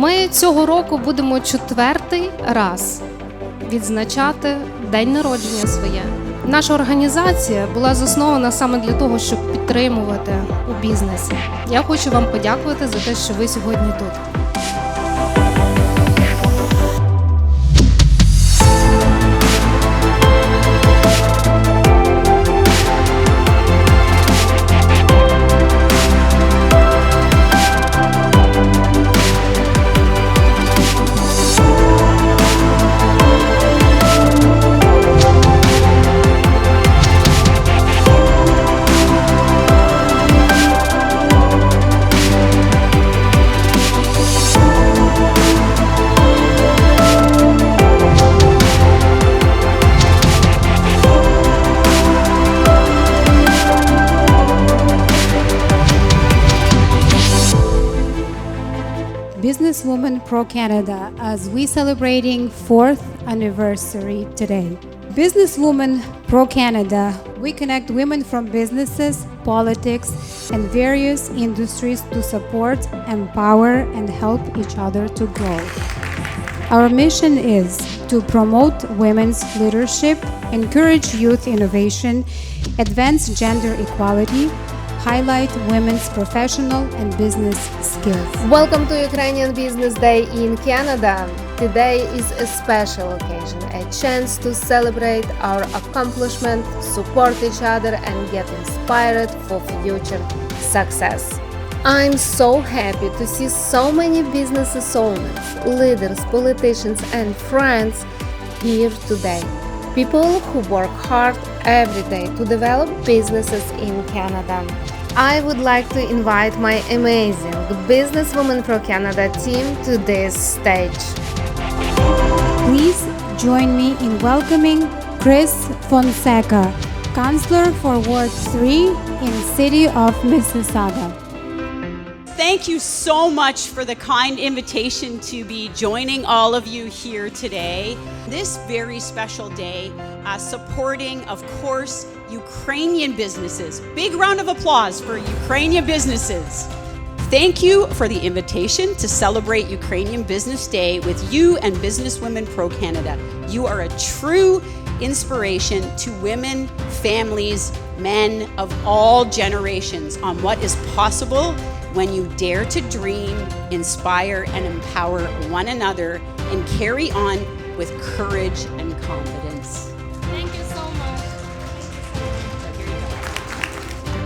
Ми цього року будемо четвертий раз відзначати день народження своє. Наша організація була заснована саме для того, щоб підтримувати у бізнесі. Я хочу вам подякувати за те, що ви сьогодні тут. Businesswoman Pro Canada as we celebrating 4th anniversary today. Businesswoman Pro Canada, we connect women from businesses, politics, and various industries to support, empower, and help each other to grow. Our mission is to promote women's leadership, encourage youth innovation, advance gender equality, highlight women's professional and business skills. Welcome to Ukrainian Business Day in Canada. Today is a special occasion, a chance to celebrate our accomplishment, support each other, and get inspired for future success. I'm so happy to see so many business owners, leaders, politicians, and friends here today. People who work hard every day to develop businesses in Canada. I would like to invite my amazing Businesswoman Pro Canada team to this stage. Please join me in welcoming Chris Fonseca, Counselor for Ward 3 in City of Mississauga. Thank you so much for the kind invitation to be joining all of you here today. This very special day, uh, supporting, of course, Ukrainian businesses. Big round of applause for Ukrainian businesses. Thank you for the invitation to celebrate Ukrainian Business Day with you and Businesswomen Pro Canada. You are a true inspiration to women, families, men of all generations on what is possible when you dare to dream, inspire, and empower one another and carry on with courage and confidence. Thank you so much.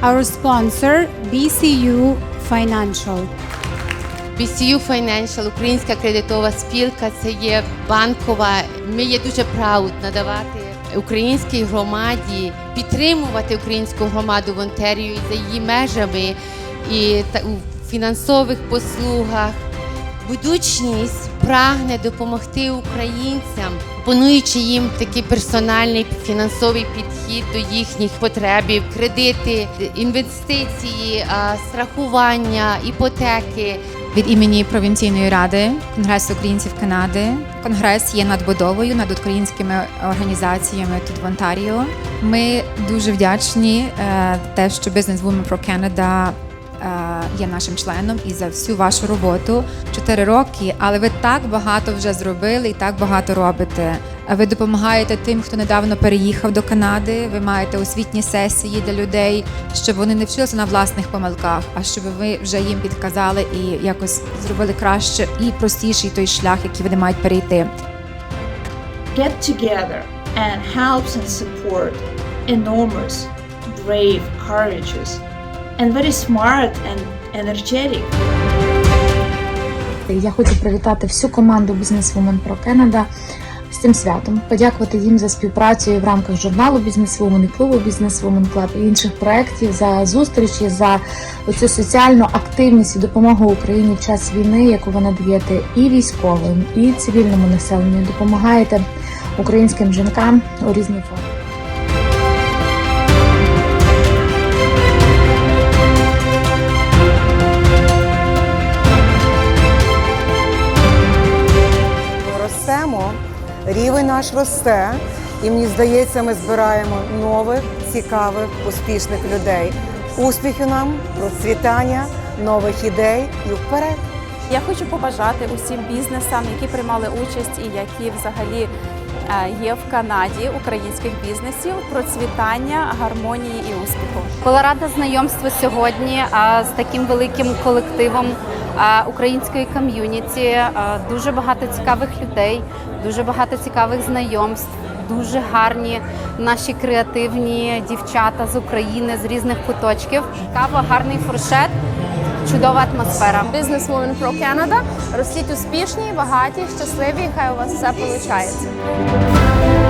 Our sponsor, BCU Financial. BCU Financial, Українська кредитова спілка, це є банкова. Ми є дуже праут надавати українській громаді, підтримувати українську громаду в Онтерію за її межами і та у фінансових послугах. Будучність прагне допомогти українцям, пропонуючи їм такий персональний фінансовий підхід до їхніх потреб, кредити, інвестиції, страхування, іпотеки. Від імені провінційної ради Конгресу українців Канади. Конгрес є надбудовою над українськими організаціями тут в Онтаріо. Ми дуже вдячні е, те, що Business Women Pro Canada е, є нашим членом і за всю вашу роботу. Чотири роки, але ви так багато вже зробили і так багато робите. Ви допомагаєте тим, хто недавно переїхав до Канади. Ви маєте освітні сесії для людей, щоб вони не вчилися на власних помилках, а щоб ви вже їм підказали і якось зробили краще і простіший той шлях, який вони мають перейти. get together and helps and support enormous, brave, courageous, and very smart and energetic Я хочу привітати всю команду Businesswoman Pro Canada з цим святом, подякувати їм за співпрацю в рамках журналу Бізнесвумен і клубу Бізнесвумен Клаб і інших проєктів за зустрічі, за оцю соціальну активність і допомогу Україні в час війни, яку ви надаєте і військовим, і цивільному населенню. Допомагаєте українським жінкам у різній формі. Наш росте, і мені здається, ми збираємо нових, цікавих, успішних людей. Успіху нам, процвітання, нових ідей і вперед! Я хочу побажати усім бізнесам, які приймали участь і які взагалі е, є в Канаді українських бізнесів, процвітання, гармонії і успіху. Була рада знайомству сьогодні з таким великим колективом української ком'юніті. Дуже багато цікавих людей, дуже багато цікавих знайомств. Дуже гарні наші креативні дівчата з України з різних куточків. Кава, гарний фуршет, чудова атмосфера. Business Women Pro Canada. Ростіть успішні, багаті, щасливі. Хай у вас все виходить.